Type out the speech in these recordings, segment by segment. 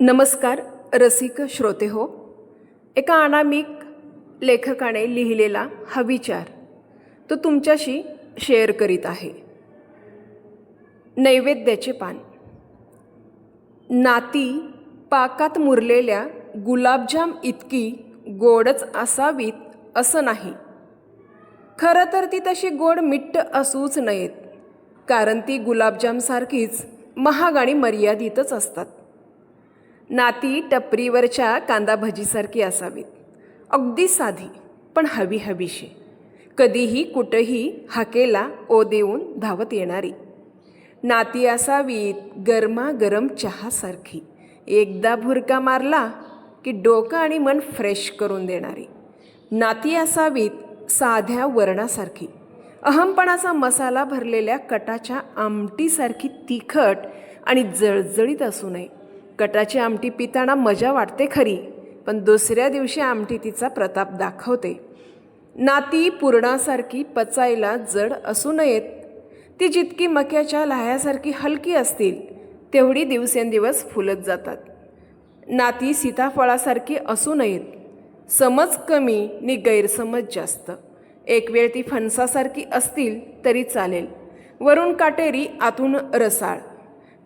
नमस्कार रसिक श्रोते हो. एका अनामिक लेखकाने लिहिलेला हा विचार तो तुमच्याशी शेअर करीत आहे. नैवेद्याचे पान. नाती पाकात मुरलेल्या गुलाबजाम इतकी गोडच असावीत असं नाही. खरं तर ती तशी गोड मिट्ट असूच नयेत कारण ती गुलाबजामसारखीच महाग आणि मर्यादितच असतात. नाती टपरीवरच्या कांदा भजीसारखी असावीत. अगदी साधी पण हवी हवीशी. कधीही कुठंही हाकेला ओ देऊन धावत येणारी. नाती असावीत गरमागरम चहासारखी. एकदा भुरका मारला की डोकं आणि मन फ्रेश करून देणारी. नाती असावीत साध्या वर्णासारखी. अहमपणाचा मसाला भरलेल्या कटाच्या आमटीसारखी तिखट आणि जळजळीत असू नये. कटाची आमटी पिताना मजा वाटते खरी पण दुसऱ्या दिवशी आमटी तिचा प्रताप दाखवते. नाती पुरणासारखी पचायला जड असू नयेत. ती जितकी मक्याच्या लाह्यासारखी हलकी असतील तेवढी दिवसेंदिवस फुलत जातात. नाती सीताफळासारखी असू नयेत. समज कमी नि गैरसमज जास्त. एक वेळ ती फणसासारखी असतील तरी चालेल. वरून काटेरी आतून रसाळ.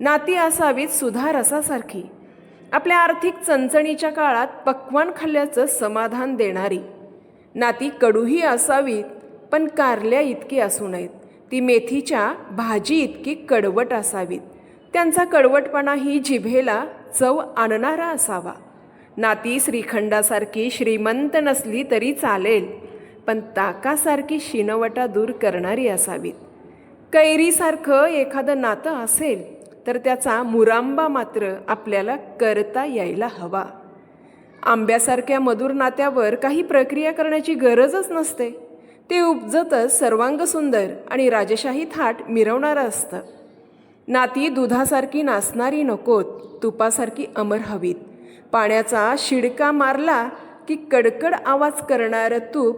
नाती असावीत सुधा रसासारखी आपल्या आर्थिक चणचणीच्या काळात पक्वान खाल्ल्याचं समाधान देणारी. नाती कडूही असावीत पण कारल्या इतकी असू नयेत. ती मेथीच्या भाजी इतकी कडवट असावीत. त्यांचा कडवटपणा ही जिभेला चव आणणारा असावा. नाती श्रीखंडासारखी श्रीमंत नसली तरी चालेल पण ताकासारखी शिनवटा दूर करणारी असावीत. कैरीसारखं एखादं नातं असेल तर त्याचा मुरांबा मात्र आपल्याला करता यायला हवा. आंब्यासारख्या मधुर नात्यावर काही प्रक्रिया करण्याची गरजच नसते. ते उपजतच सर्वांग सुंदर आणि राजशाही थाट मिरवणारं असतं. नाती दुधासारखी नाचणारी नकोत तुपासारखी अमर हवीत. पाण्याचा शिडका मारला की कडकड आवाज करणारं तूप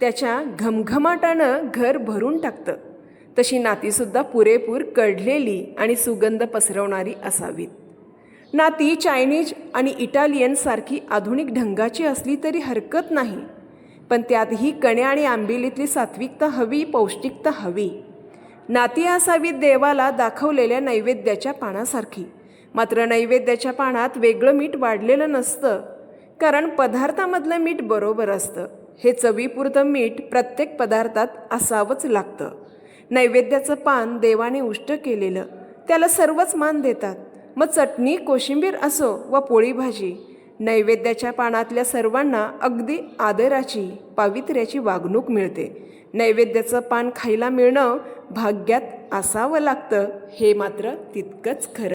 त्याच्या घमघमाटानं घर भरून टाकतं. तशी नातीसुद्धा पुरेपूर कढलेली आणि सुगंध पसरवणारी असावीत. नाती चायनीज आणि इटालियनसारखी आधुनिक ढंगाची असली तरी हरकत नाही पण त्यातही कण्या आणि आंबिलीतली सात्विकता हवी पौष्टिकता हवी. नाती असावीत देवाला दाखवलेल्या नैवेद्याच्या पानासारखी. मात्र नैवेद्याच्या पानात वेगळं मीठ वाढलेलं नसतं कारण पदार्थामधलं मीठ बरोबर असतं. हे चवीपुरतं मीठ प्रत्येक पदार्थात असावंच लागतं. नैवेद्याचं पान देवाने उष्ट केलेलं. त्याला सर्वच मान देतात. मग चटणी कोशिंबीर असो व पोळी भाजी नैवेद्याच्या पानातल्या सर्वांना अगदी आदराची पावित्र्याची वागणूक मिळते. नैवेद्याचं पान खायला मिळणं भाग्यात असावं लागतं हे मात्र तितकंच खरं.